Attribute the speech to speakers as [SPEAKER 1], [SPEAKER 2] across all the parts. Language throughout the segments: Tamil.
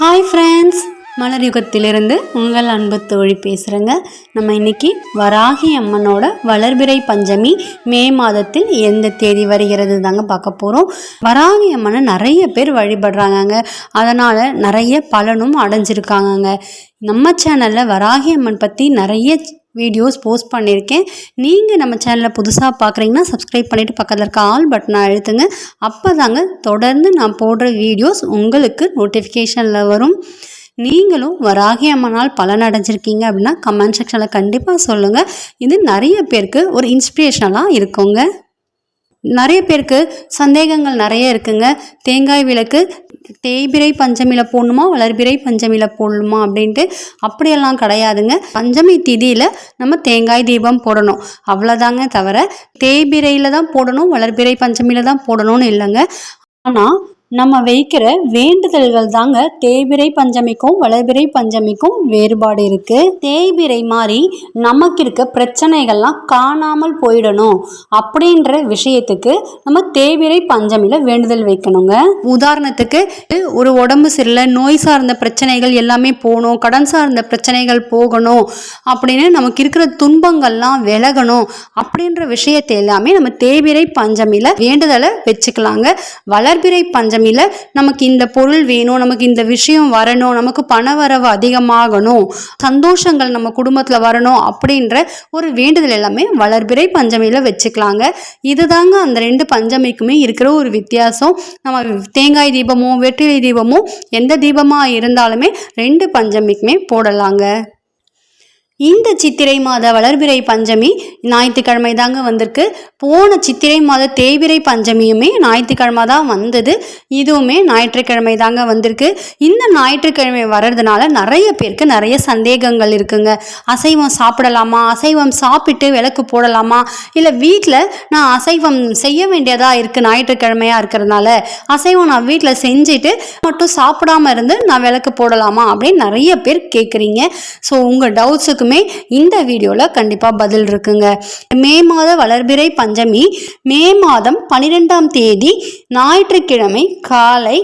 [SPEAKER 1] ஹாய் ஃப்ரெண்ட்ஸ் மலர் யுகத்திலிருந்து உங்கள் அன்பு தோழி பேசுகிறேங்க நம்ம இன்னைக்கு வராகி அம்மனோட வளர்பிறை பஞ்சமி மே மாதத்தில் எந்த தேதி வருகிறது தாங்க பார்க்க போகிறோம் வராகி அம்மனை நிறைய பேர் வழிபடுறாங்கங்க. அதனால் நிறைய பலனும் அடைஞ்சிருக்காங்கங்க. நம்ம சேனலில் வராகி அம்மன் பற்றி நிறைய வீடியோஸ் போஸ்ட் பண்ணியிருக்கேன் நீங்கள் நம்ம சேனலை புதுசாக பார்க்குறீங்கன்னா சப்ஸ்கிரைப் பண்ணிவிட்டு பக்கத்தில் இருக்க ஆல் பட்டனை அழுத்துங்க அப்போ தாங்க தொடர்ந்து நான் போடுற வீடியோஸ் உங்களுக்கு நோட்டிஃபிகேஷனில் வரும். நீங்களும் வராகி அம்மனால் பலன் அடைஞ்சிருக்கீங்க அப்படின்னா கமெண்ட் செக்ஷனில் கண்டிப்பாக சொல்லுங்கள் இது நிறைய பேருக்கு ஒரு இன்ஸ்பிரேஷனலாக இருக்குங்க. நிறைய பேருக்கு சந்தேகங்கள் நிறைய இருக்குங்க. தேங்காய் விளக்கு தேய்பிரை பஞ்சமியில் போடணுமா வளர்பிறை பஞ்சமியில் போடணுமா அப்படின்ட்டு அப்படியெல்லாம் கிடையாதுங்க. பஞ்சமி திதியில் நம்ம தேங்காய் தீபம் போடணும். அவ்வளோதாங்க தவிர தேய்பிரையில் தான் போடணும் வளர்பிறை பஞ்சமியில் தான் போடணும்னு இல்லைங்க. ஆனால் நம்ம வைக்கிற வேண்டுதல்கள் தாங்க தேய்பிரை பஞ்சமிக்கும் வளர்பிறை பஞ்சமிக்கும் வேறுபாடு இருக்கு. தேய்பிரை மாதிரி நமக்கு இருக்க பிரச்சனைகள்லாம் காணாமல் போயிடணும் அப்படின்ற விஷயத்துக்கு நம்ம தேய்பிரை பஞ்சமியில் வேண்டுதல் வைக்கணுங்க. உதாரணத்துக்கு ஒரு உடம்பு சரியில்லை நோய் சார்ந்த பிரச்சனைகள் எல்லாமே போகணும் கடன் சார்ந்த பிரச்சனைகள் போகணும் அப்படின்னு நமக்கு இருக்கிற துன்பங்கள்லாம் விலகணும் அப்படின்ற விஷயத்தை எல்லாமே நம்ம தேய்பிரை பஞ்சமியில் வேண்டுதலை வச்சுக்கலாங்க. வளர்பிறை நமக்கு இந்த பொருள் வேணும் நமக்கு இந்த விஷயம் வரணும் நமக்கு பண வரவு அதிகமாகணும் சந்தோஷங்கள் நம்ம குடும்பத்தில் வரணும் அப்படின்ற ஒரு வேண்டுதல் எல்லாமே வளர்பிறை பஞ்சமியில் வச்சுக்கலாங்க. இதுதாங்க அந்த ரெண்டு பஞ்சமிக்குமே இருக்கிற ஒரு வித்தியாசம். நம்ம தேங்காய் தீபமோ வெற்றிலை தீபமோ எந்த தீபமாக இருந்தாலுமே ரெண்டு பஞ்சமிக்குமே போடலாங்க. இந்த சித்திரை மாத வளர்பிறை பஞ்சமி ஞாயிற்றுக்கிழமை தாங்க வந்திருக்கு. போன சித்திரை மாத தேய்பிரை பஞ்சமியுமே ஞாயிற்றுக்கிழமை தான் வந்தது. இதுவுமே ஞாயிற்றுக்கிழமை தாங்க வந்திருக்கு. இந்த ஞாயிற்றுக்கிழமை வர்றதுனால நிறைய பேருக்கு நிறைய சந்தேகங்கள் இருக்குங்க. அசைவம் சாப்பிடலாமா? அசைவம் சாப்பிட்டு விளக்கு போடலாமா? இல்லை வீட்டில் நான் அசைவம் செய்ய வேண்டியதாக இருக்குது ஞாயிற்றுக்கிழமையாக இருக்கிறதுனால? அசைவம் நான் வீட்டில் செஞ்சுட்டு மட்டும் சாப்பிடாம இருந்து நான் விளக்கு போடலாமா? அப்படின்னு நிறைய பேர் கேட்குறீங்க ஸோ உங்கள் டவுட்ஸுக்கு டவுட்ஸுக்குமே இந்த வீடியோவில் கண்டிப்பாக பதில் இருக்குங்க. மே மாத வளர்பிறை பஞ்சமி மே மாதம் பன்னிரெண்டாம் தேதி ஞாயிற்றுக்கிழமை காலை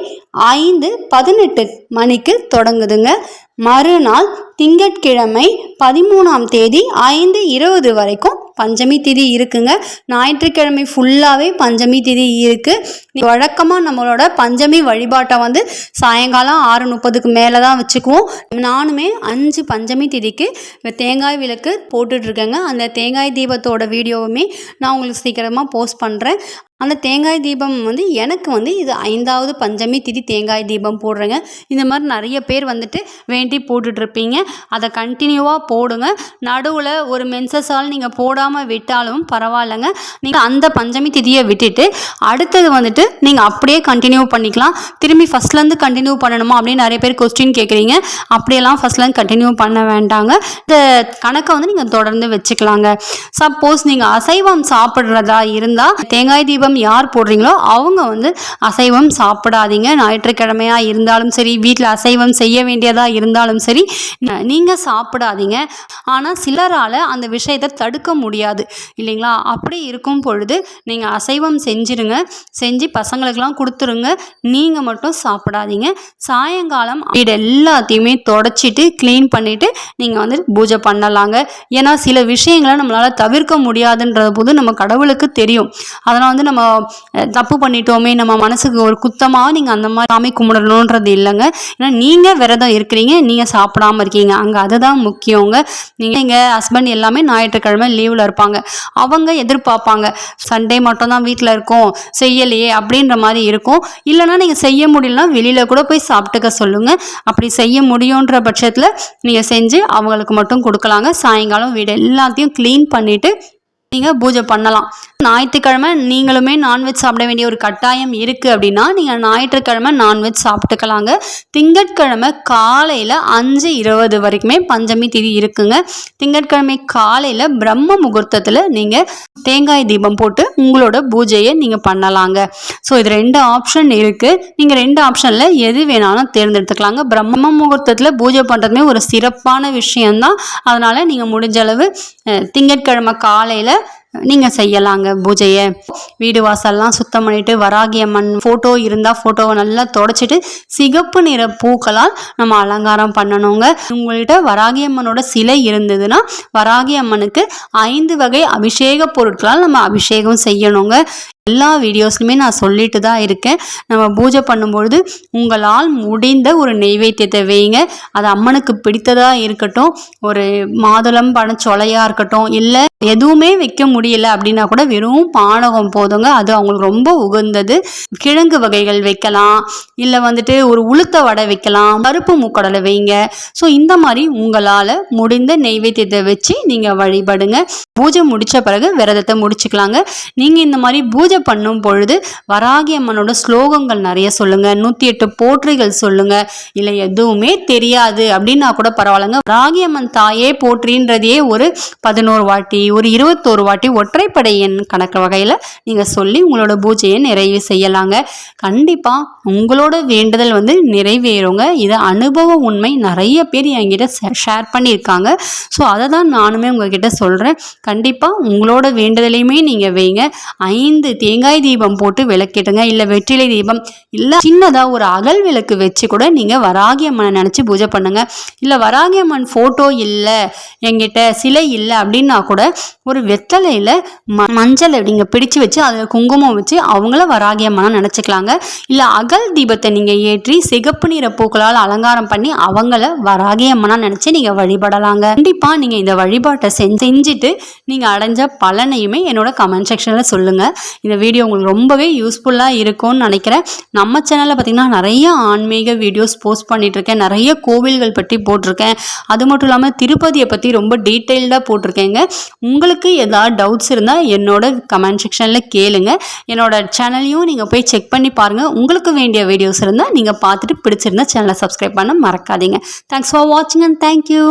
[SPEAKER 1] ஐந்து பதினெட்டு மணிக்கு தொடங்குதுங்க. மறுநாள் திங்கட்கிழமை பதிமூணாம் தேதி ஐந்து இருபது வரைக்கும் பஞ்சமி திதி இருக்குங்க. ஞாயிற்றுக்கிழமை ஃபுல்லாகவே பஞ்சமி திதி இருக்குது வழக்கமாக நம்மளோட பஞ்சமி வழிபாட்டை வந்து சாயங்காலம் ஆறு முப்பதுக்கு மேலே தான் வச்சுக்குவோம். நானுமே அஞ்சு பஞ்சமி திதிக்கு தேங்காய் விளக்கு போட்டுட்ருக்கேங்க அந்த தேங்காய் தீபத்தோட வீடியோவுமே நான் உங்களுக்கு சீக்கிரமாக போஸ்ட் பண்ணுறேன் அந்த தேங்காய் தீபம் வந்து எனக்கு வந்து இது ஐந்தாவது பஞ்சமி திதி தேங்காய் தீபம் போடுறேங்க. இந்த மாதிரி நிறைய பேர் வந்துட்டு வேண்டி போட்டுட்ருப்பீங்க. அதை கண்டினியூவாக போடுங்க. நடுவில் ஒரு மென்சஸால் நீங்கள் போடாமல் விட்டாலும் பரவாயில்லைங்க. நீங்கள் அந்த பஞ்சமி திதியை விட்டுட்டு அடுத்தது வந்துட்டு நீங்கள் அப்படியே கண்டினியூ பண்ணிக்கலாம். திரும்பி ஃபஸ்ட்லேருந்து கண்டினியூ பண்ணணுமா அப்படின்னு நிறைய பேர் கொஸ்டின் கேட்குறீங்க. அப்படியெல்லாம் ஃபஸ்ட்லேருந்து கண்டினியூ பண்ண வேண்டாங்க. இந்த கணக்கை வந்து நீங்கள் தொடர்ந்து வச்சுக்கலாங்க. சப்போஸ் நீங்கள் அசைவம் சாப்பிட்றதா இருந்தால் தேங்காய் தீபம் யார் போடுறீங்களோ அவங்க வந்து அசைவம் சாப்பிடாதீங்க. ஞாயிற்றுக்கிழமையாக இருந்தாலும் சரி வீட்டில் அசைவம் செய்ய வேண்டியதாக இருந்தாலும் சரி நீங்கள் சாப்பிடாதீங்க. ஆனால் சிலரால் அந்த விஷயத்தை தடுக்க முடியாது. இல்லைங்களா? அப்படி இருக்கும் பொழுது நீங்கள் அசைவம் செஞ்சிருங்க. செஞ்சு பசங்களுக்கெல்லாம் கொடுத்துருங்க. நீங்கள் மட்டும் சாப்பிடாதீங்க. சாயங்காலம் வீடு எல்லாத்தையுமே தொடச்சிட்டு க்ளீன் பண்ணிவிட்டு நீங்கள் வந்து பூஜை பண்ணலாங்க. ஏன்னா சில விஷயங்களை நம்மளால் தவிர்க்க முடியாதுன்ற போது நம்ம கடவுளுக்கு தெரியும். அதனால் வந்து நம்ம நம்ம தப்பு பண்ணிட்டோமே நம்ம மனசுக்கு ஒரு குத்தமாக நீங்கள் அந்த மாதிரி சாமி கும்பிடணுன்றது இல்லைங்க. ஏன்னா நீங்கள் விரதம் இருக்கிறீங்க நீங்கள் சாப்பிடாம இருக்கீங்க. அங்கே அதுதான் முக்கியங்க. நீங்கள் எங்கள் ஹஸ்பண்ட் எல்லாமே ஞாயிற்றுக்கிழமை லீவில் இருப்பாங்க. அவங்க எதிர்பார்ப்பாங்க சண்டே மட்டும்தான் வீட்டில் இருக்கோம் செய்யலையே அப்படின்ற மாதிரி இருக்கும். இல்லைன்னா நீங்கள் செய்ய முடியலனா வெளியில் கூட போய் சாப்பிட்டுக்க சொல்லுங்கள் அப்படி செய்ய முடியுன்ற பட்சத்தில் நீங்கள் செஞ்சு அவங்களுக்கு மட்டும் கொடுக்கலாங்க. சாயங்காலம் வீடு எல்லாத்தையும் க்ளீன் பண்ணிவிட்டு நீங்கள் பூஜை பண்ணலாம். ஞாயிற்றுக்கிழமை நீங்களுமே நான்வெஜ் சாப்பிட வேண்டிய ஒரு கட்டாயம் இருக்குது அப்படின்னா நீங்கள் ஞாயிற்றுக்கிழமை நான்வெஜ் சாப்பிட்டுக்கலாங்க. திங்கட்கிழமை காலையில் அஞ்சு இருபது வரைக்குமே பஞ்சமி திதி இருக்குங்க. திங்கட்கிழமை காலையில் பிரம்ம முகூர்த்தத்தில் நீங்கள் தேங்காய் தீபம் போட்டு உங்களோட பூஜையை நீங்கள் பண்ணலாங்க. ஸோ இது ரெண்டு ஆப்ஷன் இருக்குது நீங்கள் ரெண்டு ஆப்ஷனில் எது வேணாலும் தேர்ந்தெடுத்துக்கலாங்க. பிரம்ம முகூர்த்தத்தில் பூஜை பண்ணுறதுமே ஒரு சிறப்பான விஷயம்தான். அதனால் நீங்கள் முடிஞ்ச அளவு திங்கட்கிழமை காலையில் நீங்கள் செய்யலாங்க பூஜையை. வீடு வாசல்லாம் சுத்தம் பண்ணிட்டு வராகி அம்மன் ஃபோட்டோ இருந்தால் ஃபோட்டோவை நல்லா தொடச்சிட்டு சிகப்பு நிற பூக்களால் நம்ம அலங்காரம் பண்ணணுங்க. உங்கள்கிட்ட வராகி அம்மனோட சிலை இருந்ததுன்னா வராகி அம்மனுக்கு ஐந்து வகை அபிஷேக பொருட்களால் நம்ம அபிஷேகம் செய்யணுங்க. எல்லா வீடியோஸ்லையுமே நான் சொல்லிட்டு தான் இருக்கேன். நம்ம பூஜை பண்ணும்பொழுது உங்களால் முடிந்த ஒரு நெய்வேத்தியத்தை வைங்க அது அம்மனுக்கு பிடித்ததாக இருக்கட்டும் ஒரு மாதுளம் சொலையாக இருக்கட்டும் இல்லை எதுவுமே வைக்க முடியல அப்படின்னா கூட வெறும் பானகம் போதுங்க. அது அவங்களுக்கு ரொம்ப உகந்தது. கிழங்கு வகைகள் வைக்கலாம் இல்லை வந்துட்டு ஒரு உளுத்த வடை வைக்கலாம் பருப்பு மூக்கடலை வைங்க. ஸோ இந்த மாதிரி உங்களால் முடிந்த நெய்வேத்தியத்தை வச்சு நீங்கள் வழிபடுங்க. பூஜை முடித்த பிறகு விரதத்தை முடிச்சுக்கலாங்க. நீங்கள் இந்த மாதிரி பூஜை பண்ணும் பொழுது வராகி அம்மனோட ஸ்லோகங்கள் நிறைய சொல்லுங்கள் நூற்றி எட்டு போற்றிகள் சொல்லுங்கள் இல்லை எதுவுமே தெரியாது. அப்படின்னா கூட பரவாயில்லைங்க. வராகி அம்மன் தாயே போற்றின்றதையே ஒரு பதினோரு வாட்டி ஒரு இருபத்தோரு வாட்டி ஒற்றைப்படை எண் கணக்கு வகையில் நீங்கள் சொல்லி உங்களோட பூஜையை நிறைவு செய்யலாங்க. கண்டிப்பாக உங்களோட வேண்டுதல் வந்து நிறைவேறுங்க. இது அனுபவ உண்மை நிறைய பேர் என்கிட்ட ஷேர் பண்ணியிருக்காங்க. ஸோ அதை தான் நானுமே உங்ககிட்ட சொல்கிறேன் கண்டிப்பாக உங்களோட வேண்டுதலையுமே நீங்கள் வைங்க. ஐந்து தேங்காய் தீபம் போட்டு விளக்கிடுங்க. இல்லை வெற்றிலை தீபம் இல்லை சின்னதாக ஒரு அகல் விளக்கு வச்சு கூட நீங்கள் வராகி அம்மனை நினச்சி பூஜை பண்ணுங்க. இல்லை வராகி அம்மன் ஃபோட்டோ இல்லை எங்கிட்ட சிலை இல்லை அப்படின்னா கூட ஒரு வெத்தலையில் ம மஞ்சள் நீங்கள் பிடிச்சு வச்சு அதில் குங்குமம் வச்சு அவங்கள வராகி அம்மனை நினச்சிக்கலாங்க. இல்லை அகல் தீபத்தை நீங்கள் ஏற்றி சிகப்பு நிற பூக்களால் அலங்காரம் பண்ணி அவங்கள வராகி அம்மனா நினச்சி நீங்கள் வழிபடலாங்க. கண்டிப்பாக நீங்கள் இந்த வழிபாட்டை செஞ்சு செஞ்சுட்டு நீங்கள் அடைஞ்ச பலனையுமே என்னோட கமெண்ட் செக்ஷனில் சொல்லுங்கள் இந்த வீடியோ உங்களுக்கு ரொம்பவே யூஸ்ஃபுல்லாக இருக்கும்னு நினைக்கிறேன். நம்ம சேனலில் பார்த்திங்கன்னா நிறைய ஆன்மீக வீடியோஸ் போஸ்ட் பண்ணிகிட்ருக்கேன் நிறைய கோவில்கள் பற்றி போட்டிருக்கேன். அது மட்டும் இல்லாமல் திருப்பதியை பற்றி ரொம்ப டீட்டெயில்டாக போட்டிருக்கேங்க. உங்களுக்கு ஏதாவது டவுட்ஸ் இருந்தால் என்னோட கமெண்ட் செக்ஷனில் கேளுங்க. என்னோட சேனலையும் நீங்கள் போய் செக் பண்ணி பாருங்கள் உங்களுக்கு வேண்டிய வீடியோஸ் இருந்தால் நீங்கள் பார்த்துட்டு பிடிச்சிருந்தா சேனலை சப்ஸ்கிரைப் பண்ண மறக்காதீங்க. தேங்க்ஸ் ஃபார் வாட்சிங் அண்ட் தேங்க்யூ